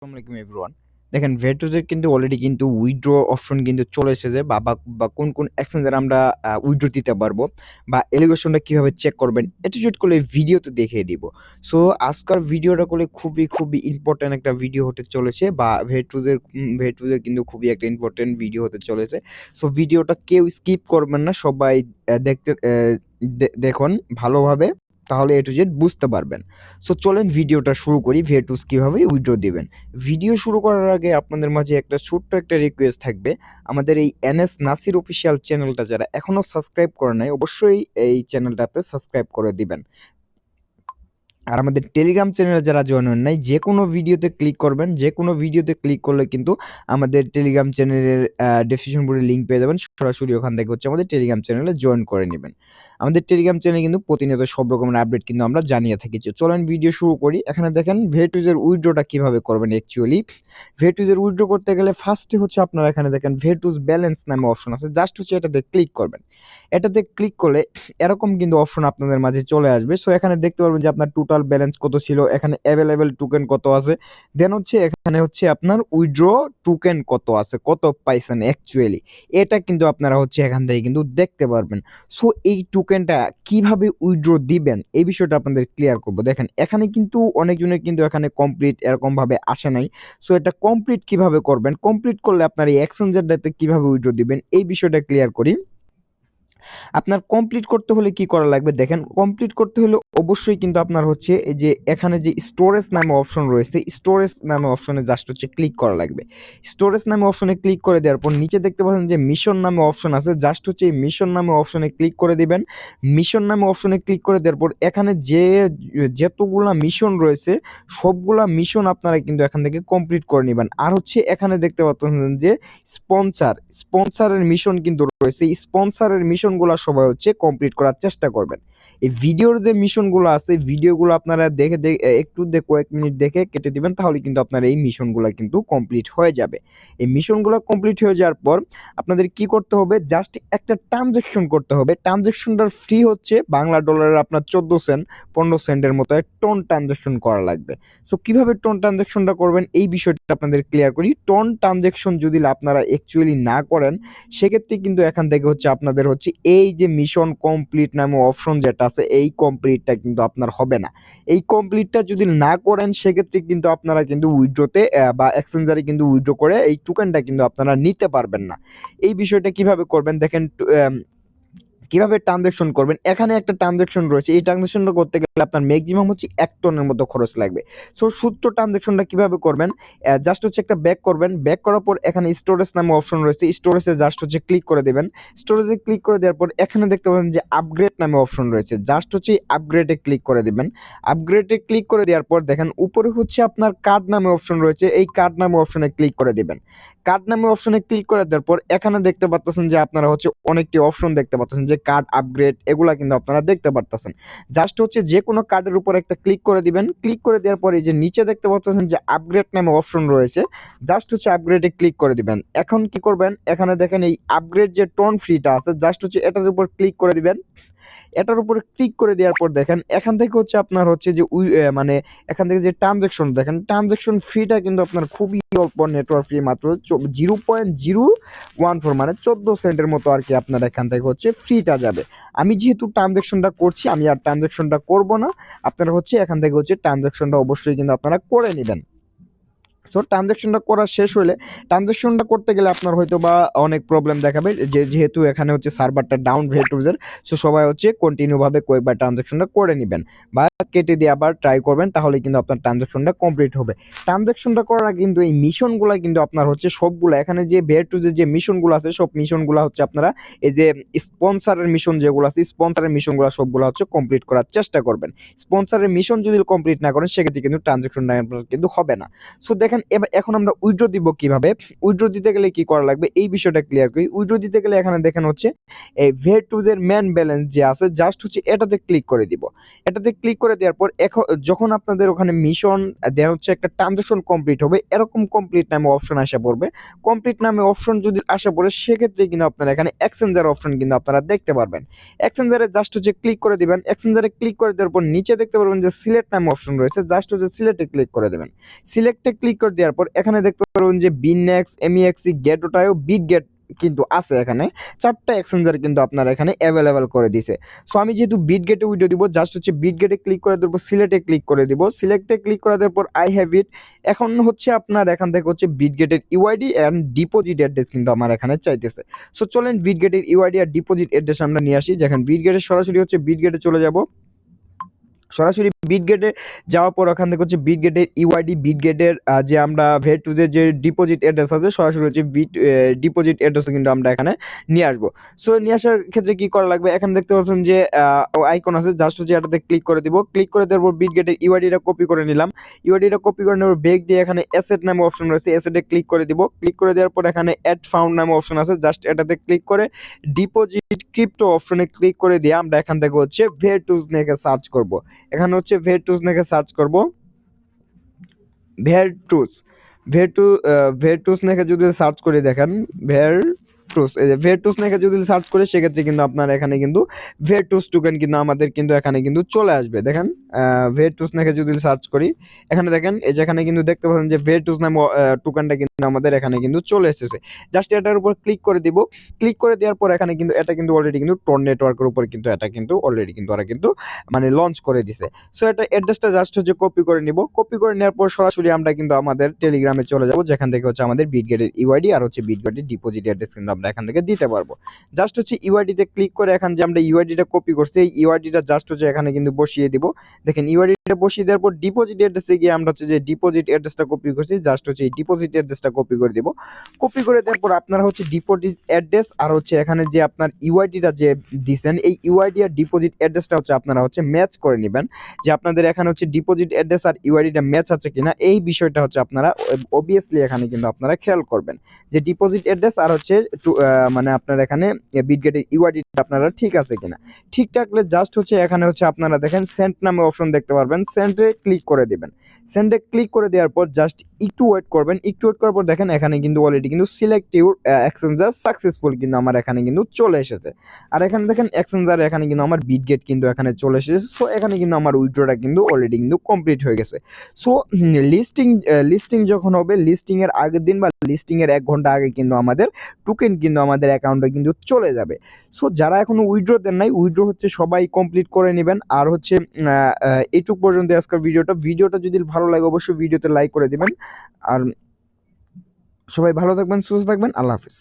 আসসালামু আলাইকুম এভরিওয়ান দেখেন ভেটুজের কিন্তু অলরেডি কিন্তু উইড্রো অপশন কিন্তু চলে এসেছে, বা বা বা, কোন কোন এক্সচেঞ্জের আমরা উইড্রো দিতে পারব, বা এলিগেশনটা কীভাবে চেক করবেন এটিটিউড করলে ভিডিওতে দেখিয়ে দিব। সো আজকাল ভিডিওটা করলে খুবই খুবই ইম্পর্ট্যান্ট একটা ভিডিও হতে চলেছে, বা ভেটুজের ভেটুজের কিন্তু খুবই একটা ইম্পর্ট্যান্ট ভিডিও হতে চলেছে। সো ভিডিওটা কেউ স্কিপ করবেন না, সবাই দেখতে দেখুন ভালোভাবে। তাহলে এ টু জেড বুঝতে পারবেন। সো চলেন ভিডিওটা শুরু করি ভেটুস কীভাবে উইড্রো দিবেন। ভিডিও শুরু করার আগে আপনাদের মাঝে একটা ছোট্ট একটা রিকোয়েস্ট থাকবে। আমাদের এই এনএস নাসির অফিসিয়াল চ্যানেলটা যারা এখনও সাবস্ক্রাইব করে নাই, অবশ্যই এই চ্যানেলটাতে সাবস্ক্রাইব করে দিবেন। আর আমাদের টেলিগ্রাম চ্যানেলে যারা জয়েন হন নাই, যে কোনো ভিডিওতে ক্লিক করবেন, যে কোনো ভিডিওতে ক্লিক করলে কিন্তু আমাদের টেলিগ্রাম চ্যানেলের ডেসক্রিপশন বোর্ডে লিঙ্ক পেয়ে যাবেন। সরাসরি ওখান থেকে হচ্ছে আমাদের টেলিগ্রাম চ্যানেলে জয়েন করে নেবেন। আমাদের টেলিগ্রাম চ্যানেলে কিন্তু প্রতিনিয়ত সব রকমের আপডেট কিন্তু আমরা জানিয়ে থাকি। চলেন ভিডিও শুরু করি। এখানে দেখেন ভেটুজের উইড্রোটা কীভাবে করবেন অ্যাকচুয়ালি ভেটুজের উইড্রো করতে গেলে ফার্স্টে হচ্ছে আপনারা এখানে দেখেন ভেটুজ ব্যালেন্স নামে অপশন আছে। জাস্ট হচ্ছে এটাতে ক্লিক করবেন। এটাতে ক্লিক করলে এরকম কিন্তু অপশন আপনাদের মাঝে চলে আসবে। সো এখানে দেখতে পারবেন যে আপনার টোটাল ব্যালেন্স কত ছিল? এখানে অ্যাভেলেবেল টোকেন কত আছে? দেন হচ্ছে এখানে হচ্ছে আপনার উইথড্র টোকেন কত আছে? কত পাইছেন অ্যাকচুয়ালি এটা কিন্তু আপনারা হচ্ছে এখান থেকে কিন্তু দেখতে পারবেন। সো এই টোকেনটা কীভাবে উইথড্র দিবেন? এই বিষয়টা আপনাদের ক্লিয়ার করব। দেখেন, এখানে কিন্তু অনেকজনের কিন্তু এখানে কমপ্লিট এরকম ভাবে আসে নাই। সো এটা কমপ্লিট কীভাবে করবেন? কমপ্লিট করলে আপনার এই এক্সচেঞ্জারটাতে কীভাবে উইথড্র দিবেন? এই বিষয়টা ক্লিয়ার করি। আপনার কমপ্লিট করতে হলে কি করা লাগবে? দেখেন কমপ্লিট করতে হলে অবশ্যই কিন্তু আপনার হচ্ছে যে এখানে যে স্টোরেজ নামে অপশন রয়েছে স্টোরেজ নামে অপশনে জাস্ট হচ্ছে ক্লিক করা লাগবে। স্টোরেজ নামে অপশনে ক্লিক করে দেওয়ার পর নিচে দেখতে পাচ্ছেন যে মিশন নামে অপশন আছে জাস্ট হচ্ছে এই মিশন নামে অপশনে ক্লিক করে দিবেন। মিশন নামে অপশনে ক্লিক করে দেওয়ার পর এখানে যে, যতগুলা মিশন রয়েছে, সবগুলা মিশন আপনারা কিন্তু এখান থেকে কমপ্লিট করে নেবেন। আর হচ্ছে এখানে দেখতে পাচ্ছেন যে স্পন্সার স্পন্সারের মিশন কিন্তু রয়েছে। স্পন্সারের মিশনগুলো সবাই হচ্ছে কমপ্লিট করার চেষ্টা করবেন। এই ভিডিওর যে মিশনগুলো আছে ভিডিওগুলো আপনারা দেখে একটু কয়েক মিনিট দেখে কেটে দিবেন, তাহলে কিন্তু আপনার এই মিশনগুলো কিন্তু কমপ্লিট হয়ে যাবে। এই মিশনগুলো কমপ্লিট হয়ে যাওয়ার পর আপনাদের কি করতে হবে? জাস্ট একটা ট্রানজেকশন করতে হবে। ট্রানজেকশনটার ফ্রি হচ্ছে, বাংলা ডলারের আপনার চোদ্দ সেন্ট পনেরো সেন্টের মতো টোন ট্রানজেকশন করা লাগবে। সো কীভাবে টোন ট্রানজেকশনটা করবেন? এই বিষয়টা আপনাদের ক্লিয়ার করি। টোন ট্রানজেকশন যদি আপনারা অ্যাকচুয়ালি না করেন, সেক্ষেত্রে কিন্তু এখান থেকে হচ্ছে আপনাদের হচ্ছে এই যে মিশন কমপ্লিট নামে অপশন যেটা আছে, এই কমপ্লিটটা কিন্তু আপনার হবে না। এই কমপ্লিটটা যদি না করেন, সেক্ষেত্রে কিন্তু আপনারা কিন্তু উইড্রোতে বা এক্সচেঞ্জারে কিন্তু উইড্রো করে এই টোকেনটা কিন্তু আপনারা নিতে পারবেন না। এই বিষয়টা কীভাবে করবেন? দেখেন কীভাবে ট্রানজেকশন করবেন? এখানে একটা ট্রানজেকশন রয়েছে। এই ট্রানজেকশনটা করতে গেলে আপনার ম্যাক্সিমাম হচ্ছে এক টনের মতো খরচ লাগবে। সো সূত্র ট্রানজেকশনটা কীভাবে করবেন? জাস্ট হচ্ছে একটা ব্যাক করবেন। ব্যাক করার পর এখানে স্টোরেজ নামে অপশন রয়েছে। স্টোরেজে জাস্ট হচ্ছে ক্লিক করে দেবেন। স্টোরেজে ক্লিক করে দেওয়ার পর এখানে দেখতে পাবেন যে আপগ্রেড নামে অপশন রয়েছে। জাস্ট হচ্ছে আপগ্রেডে ক্লিক করে দিবেন। আপগ্রেডে ক্লিক করে দেওয়ার পর দেখেন, উপরে হচ্ছে আপনার কার্ড নামে অপশন রয়েছে। এই কার্ড নামে অপশনে ক্লিক করে দেবেন। কার্ড নামে অপশনে ক্লিক করে দেওয়ার পর এখানে দেখতে পাচ্ছেন যে আপনারা হচ্ছে অনেকটি অপশন দেখতে পাচ্ছেন যে কার্ড আপগ্রেড এগুলো কিন্তু আপনারা দেখতে পারতেছেন। জাস্ট হচ্ছে যে কোনো কার্ডের উপর একটা ক্লিক করে দিবেন। ক্লিক করে দেওয়ার পরে যে নিচে দেখতে পাচ্ছেন যে আপগ্রেড নামে অপশন রয়েছে। জাস্ট হচ্ছে আপগ্রেডে ক্লিক করে দিবেন। এখন কি করবেন? এখানে দেখেন এই আপগ্রেড যে টোন ফ্রিটা আছে জাস্ট হচ্ছে এটার উপর ক্লিক করে দিবেন। এটার উপরে ক্লিক করে দেওয়ার পর দেখেন, এখান থেকে হচ্ছে আপনার হচ্ছে যে মানে এখান থেকে যে ট্রানজেকশন দেখেন ট্রানজেকশন ফিটা কিন্তু আপনার খুবই অল্প নেটওয়ার্ক ফি মাত্র zero point zero one four মানে চোদ্দ সেন্টের মতো আর কি আপনার এখান থেকে হচ্ছে ফ্রিটা যাবে। আমি যেহেতু ট্রানজেকশনটা করছি, আমি আর ট্রানজেকশনটা করব না, আপনারা হচ্ছে এখান থেকে হচ্ছে ট্রানজেকশনটা অবশ্যই কিন্তু আপনারা করে নেবেন। সো ট্রানজ্যাকশনটা করা শেষ হলে ট্রানজ্যাকশনটা করতে গেলে আপনার হয়তো বা অনেক প্রবলেম দেখাবে। যে যেহেতু এখানে হচ্ছে সার্ভারটা ডাউন ভেটুজের সো সবাই হচ্ছে কন্টিনিউভাবে কয়েকবার ট্রানজ্যাকশনটা করে নেবেন বা কেটে দিয়ে আবার ট্রাই করবেন, তাহলে কিন্তু আপনার ট্রানজ্যাকশনটা কমপ্লিট হবে। ট্রানজ্যাকশনটা করার কিন্তু এই মিশনগুলো কিন্তু আপনার হচ্ছে সবগুলো, এখানে যে ভেটুজের যে মিশনগুলো আছে, সব মিশনগুলো হচ্ছে আপনারা এই যে স্পন্সারের মিশন যেগুলো আছে স্পন্সারের মিশনগুলো সবগুলো হচ্ছে কমপ্লিট করার চেষ্টা করবেন। স্পন্সারের মিশন যদি কমপ্লিট না করেন, সেক্ষেত্রে কিন্তু ট্রানজ্যাকশনটা কিন্তু হবে না। সো দেখেন এবার এখন আমরা উইড্রো দিব কীভাবে? উইড্রো দিতে গেলে কি করা লাগবে? এই বিষয়টা ক্লিয়ার করি। উইড্রো দিতে গেলে এখানে দেখেন হচ্ছে এই ভেটুজের ম্যান ব্যালেন্স যে আছে, জাস্ট হচ্ছে এটাতে ক্লিক করে দিব। এটাতে ক্লিক করে দেওয়ার পর এখন যখন আপনাদের ওখানে মিশন দেওয়া হচ্ছে একটা ট্রানজাকশন কমপ্লিট হবে, এরকম কমপ্লিট নামে অপশন আসা পড়বে। কমপ্লিট নামে অপশন যদি আসা পড়ে, সেক্ষেত্রে কিন্তু আপনারা এখানে এক্সচেঞ্জার অপশন কিন্তু আপনারা দেখতে পারবেন। এক্সচেঞ্জারে জাস্ট হচ্ছে ক্লিক করে দিবেন। এক্সচেঞ্জারে ক্লিক করে দেওয়ার পর নিচে দেখতে পারবেন যে সিলেক্ট নামে অপশন রয়েছে জাস্ট হচ্ছে সিলেক্টে ক্লিক করে দেবেন। সিলেক্টে ক্লিক করে করে দেওয়ার পর এখানে দেখতে পারবেন যে বিনএক্স এমইএক্সি গেটোটায়ও বিগ গেট কিন্তু আছে এখানে। চারটা এক্সচেঞ্জার কিন্তু আপনার এখানে অ্যাভেলেবেল করে দিছে। সো আমি যেহেতু বিট গেটে উইডিও দিব জাস্ট হচ্ছে বিট গেটে ক্লিক করে দেবো সিলেটে ক্লিক করে দিব। সিলেক্টে ক্লিক করে দেওয়ার পর আই হ্যাভ ইট এখন হচ্ছে আপনার এখান থেকে হচ্ছে বিট গেটের ইউআইডি অ্যান্ড ডিপোজিট অ্যাড্রেস কিন্তু আমার এখানে চাইতেছে। সো চলেন বিট গেটের ইউআইডি আর ডিপোজিট অ্যাড্রেস আমরা নিয়ে আসি। যেখানে বিট গেটে সরাসরি হচ্ছে বিট গেটে চলে যাব। সরাসরি বিট গেটে যাওয়ার পর ওখান থেকে হচ্ছে বিট গেটের ইউআইডি বিট গেটের যে আমরা ভেট টু যে ডিপোজিট অ্যাড্রেস আছে, সরাসরি হচ্ছে বিট ডিপোজিট অ্যাড্রেসও কিন্তু আমরা এখানে নিয়ে আসব। সো নিয়ে আসার ক্ষেত্রে কি করা লাগবে? এখানে দেখতে পাচ্ছেন যে আইকন আছে জাস্ট হচ্ছে এটাতে ক্লিক করে দিব। ক্লিক করে দেওয়ার পর বিট গেটের ইউআইডিটা কপি করে নিলাম। ইউআইডিটা কপি করে নেওয়ার বেগ দিয়ে এখানে অ্যাসেট নামে অপশন রয়েছে অ্যাসেটে ক্লিক করে দিব। ক্লিক করে দেওয়ার পর এখানে অ্যাড ফাউন্ড নামে অপশন আছে জাস্ট এটাতে ক্লিক করে ডিপোজিট ক্রিপ্টো অপশনে ক্লিক করে দিয়ে আমরা এখান থেকে হচ্ছে ভেটুজ নেকে সার্চ করব। এখানে হচ্ছে ভেটুস নেকে সার্চ করব। ভেটুস ভেটু ভেটুস নেকে যদি সার্চ করে দেখেন, ভের ভেরটুস এই যে ভেরটুস নাকি যদি সার্চ করে, সেক্ষেত্রে কিন্তু আপনার এখানে কিন্তু ভেরটুস টোকেন কিন্তু আমাদের কিন্তু এখানে কিন্তু চলে আসবে। দেখেন ভেরটুস নাকি যদি সার্চ করি, এখানে দেখেন, এই যে এখানে কিন্তু দেখতে পাচ্ছেন যে ভেরটুস নামে টোকেনটা কিন্তু আমাদের এখানে কিন্তু চলে এসেছে। জাস্ট এটার উপর ক্লিক করে দিব। ক্লিক করে দেওয়ার পর এখানে কিন্তু, এটা কিন্তু অলরেডি কিন্তু টোন নেটওয়ার্কের উপর কিন্তু এটা কিন্তু অলরেডি কিন্তু ওরা কিন্তু মানে লঞ্চ করে দিছে। সো এটা অ্যাড্রেসটা জাস্ট হচ্ছে কপি করে নিব। কপি করে নেওয়ার পর সরাসরি আমরা কিন্তু আমাদের টেলিগ্রামে চলে যাব, যেখান থেকে হচ্ছে আমাদের বিটগেটের ইউআইডি আর হচ্ছে বিটগেটের ডিপোজিট অ্যাড্রেস কিন্তু আমরা এখান থেকে দিতে পারব। জাস্ট হচ্ছে ইউআইডিতে ক্লিক করে এখন যে আমরা ইউআইডিটা কপি করছি, এই ইউআইডিটা জাস্ট হচ্ছে এখানে কিন্তু বসিয়ে দিব। দেখেন ইউআইডিটা বসিয়ে দেওয়ার পর ডিপোজিট অ্যাড্রেসে গিয়ে আমরা হচ্ছে যে ডিপোজিট অ্যাড্রেসটা কপি করছি জাস্ট হচ্ছে এই ডিপোজিট অ্যাড্রেসটা কপি করে দিব। কপি করে দেওয়ার পর আপনারা হচ্ছে ডিপোজিট অ্যাড্রেস আর হচ্ছে এখানে যে আপনার ইউআইডিটা যে দিছেন, এই ইউআইডি আর ডিপোজিট অ্যাড্রেসটা হচ্ছে আপনারা হচ্ছে ম্যাচ করে নেবেন। যে আপনাদের এখানে হচ্ছে ডিপোজিট অ্যাড্রেস আর ইউআইডিটা ম্যাচ আছে কিনা, এই বিষয়টা হচ্ছে আপনারা অবভিয়াসলি এখানে কিন্তু আপনারা খেয়াল করবেন। যে ডিপোজিট অ্যাড্রেস আর হচ্ছে মানে আপনার এখানে বিটগেটের ইউআইডি আপনারা ঠিক আছে কিনা। ঠিক থাকলে জাস্ট হচ্ছে এখানে হচ্ছে আপনারা দেখেন সেন্ট নামে অপশন দেখতে পারবেন। সেন্টে ক্লিক করে দিবেন। সেন্টে ক্লিক করে দেওয়ার পর জাস্ট একটু ওয়েট করবেন। একটু ওয়েট করার পর দেখেন এখানে কিন্তু অলরেডি কিন্তু সিলেক্ট ইউর এক্সচেঞ্জার সাকসেসফুল কিন্তু আমার এখানে কিন্তু চলে এসেছে। আর এখানে দেখেন এক্সচেঞ্জার এখানে কিন্তু আমার বিটগেট কিন্তু এখানে চলে এসেছে। সো এখানে কিন্তু আমার উইথড্রটা কিন্তু অলরেডি কিন্তু কমপ্লিট হয়ে গেছে। সো লিস্টিং লিস্টিং যখন হবে লিস্টিং এর আগের দিন বা লিস্টিং এর এক ঘণ্টা আগে কিন্তু আমাদের টোকেন কিন্তু আমাদের অ্যাকাউন্টে কিন্তু চলে যাবে। সো যারা এখনও উইড্রো দেন নাই উইড্রো হচ্ছে সবাই কমপ্লিট করে নেবেন। আর হচ্ছে এইটুক পর্যন্ত আজকের ভিডিওটা। ভিডিওটা যদি ভালো লাগে, অবশ্যই ভিডিওতে লাইক করে দেবেন। আর সবাই ভালো থাকবেন, সুস্থ থাকবেন। আল্লাহ হাফিজ।